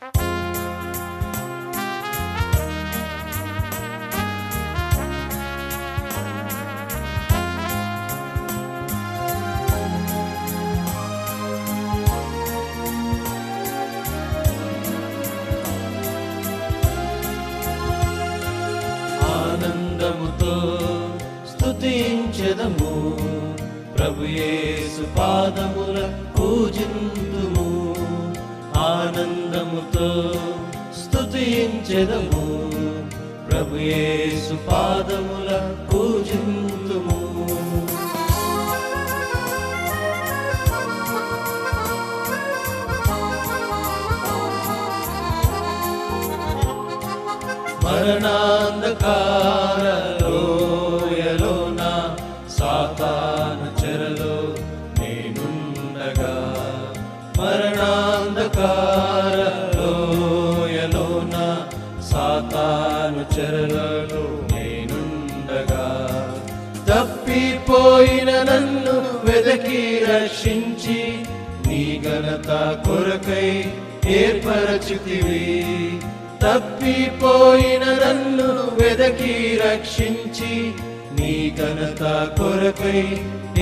ఆనందముతో స్తుతించెదము. ప్రభు యేసు పాదముల పూజించు ఆనందముతో స్థుతించెదము ప్రభుయేసు పాదముల పూజింతుము. మరణాంధకార లోయలోన సాతాను చెరలో నేనుండగా అంధకార లోయలోన సాతాను చెరలను నేనుండగా. తప్పిపోయిన నన్ను వెదకి రక్షించి నీ ఘనత కొరకై ఏర్పరచితివి. తప్పిపోయిన నన్ను వెదకి రక్షించి నీ ఘనత కొరకై